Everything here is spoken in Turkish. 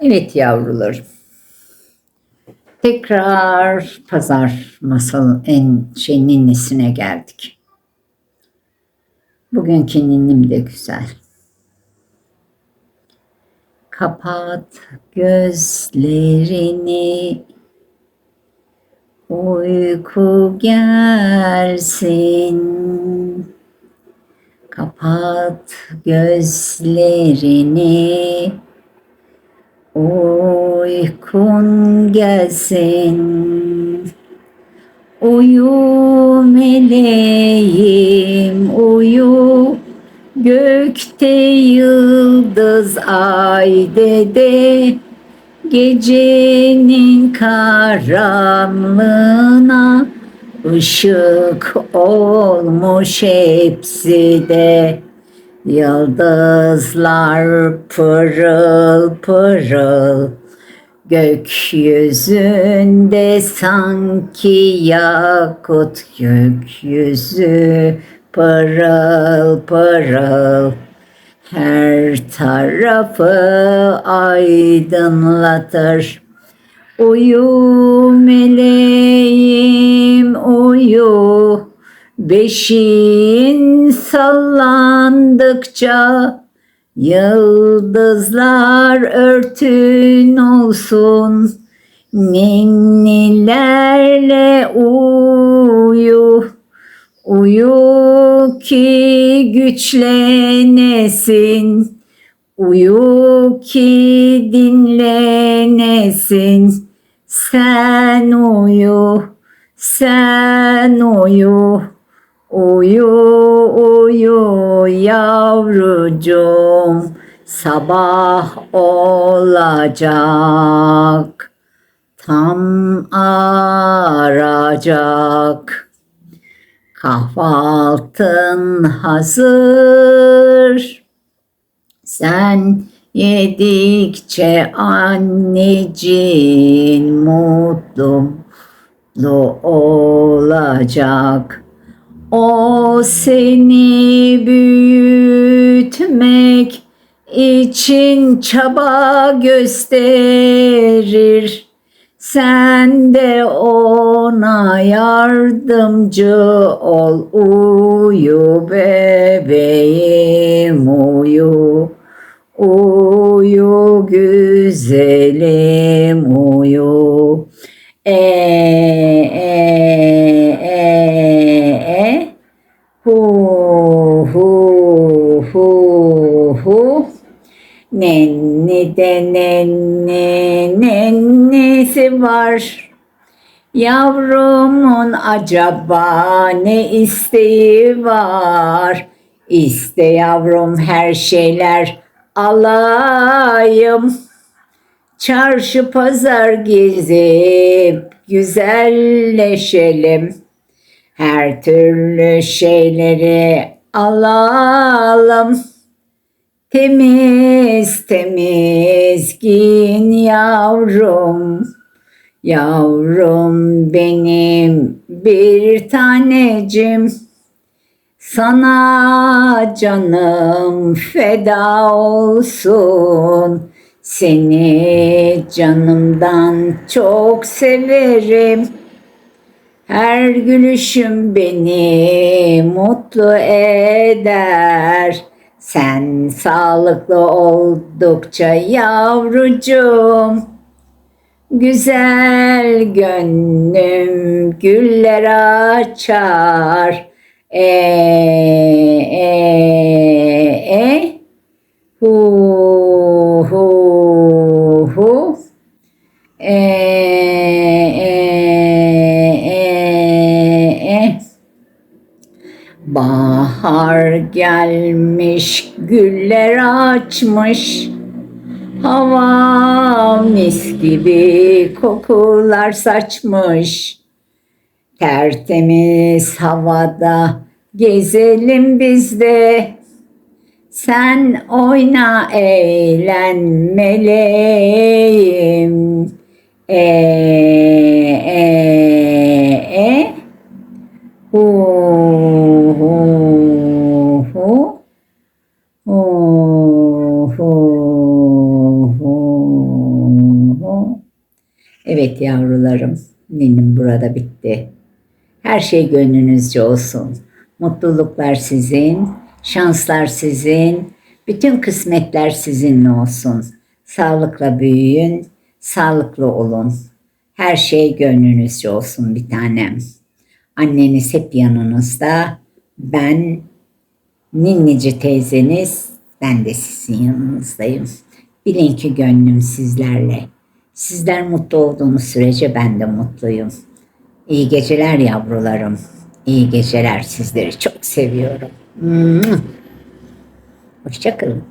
Evet yavrularım. Tekrar pazar masal en şey ninnisine geldik. Bugünkü ninnim de güzel. Kapat gözlerini Uyku gelsin Kapat gözlerini Uykun gelsin. Uyu meleğim uyu. Gökte yıldız ay dede. Gecenin karanlığına ışık olmuş hepsi de Yıldızlar pırıl pırıl Gökyüzünde sanki yakut gökyüzü pırıl pırıl her tarafı aydınlatır. Uyu meleğim uyu, beşiğin sallandıkça yıldızlar örtün olsun. Ninnilerle uyu, uyu ki güçlenesin. Uyu ki dinlenesin. Sen uyu, sen uyu. Uyu uyu yavrucuğum sabah olacak. Tam aracak. Kahvaltın hazır. Sen yedikçe anneciğin mutlu olacak o seni büyütmek için çaba gösterir. Sen de ona yardımcı ol. Uyu bebeğim uyu. Uyu güzelim uyu. E, e, e, e. Hu hu hu hu. Nenni de nenni nennisi var. Yavrumun acaba ne isteği var? İste yavrum her şeyler alayım. Çarşı pazar gezip güzelleşelim. Her türlü şeyleri alalım. Temiz temiz giyin yavrum. Yavrum benim bir tanecim. Sana canım feda olsun. Seni canımdan çok severim. Her gülüşüm beni mutlu eder. Sen sağlıklı oldukça yavrucuğum. Güzel gönlüm güller açar. E Bahar gelmiş, güller açmış. Hava mis gibi kokular saçmış. Tertemiz havada gezelim biz de. Sen oyna eğlen meleğim. E e e hu Yavrularım, ninnim burada bitti. Her şey gönlünüzce olsun. Mutluluklar sizin, şanslar sizin, bütün kısmetler sizinle olsun. Sağlıkla büyüyün, sağlıklı olun. Her şey gönlünüzce olsun bir tanem. Anneniz hep yanınızda. Ben Ninnici teyzeniz, ben de sizin yanınızdayım. Bilin ki gönlüm sizlerle. Sizler mutlu olduğunuz sürece ben de mutluyum. İyi geceler yavrularım. İyi geceler sizleri çok seviyorum. Hoşçakalın.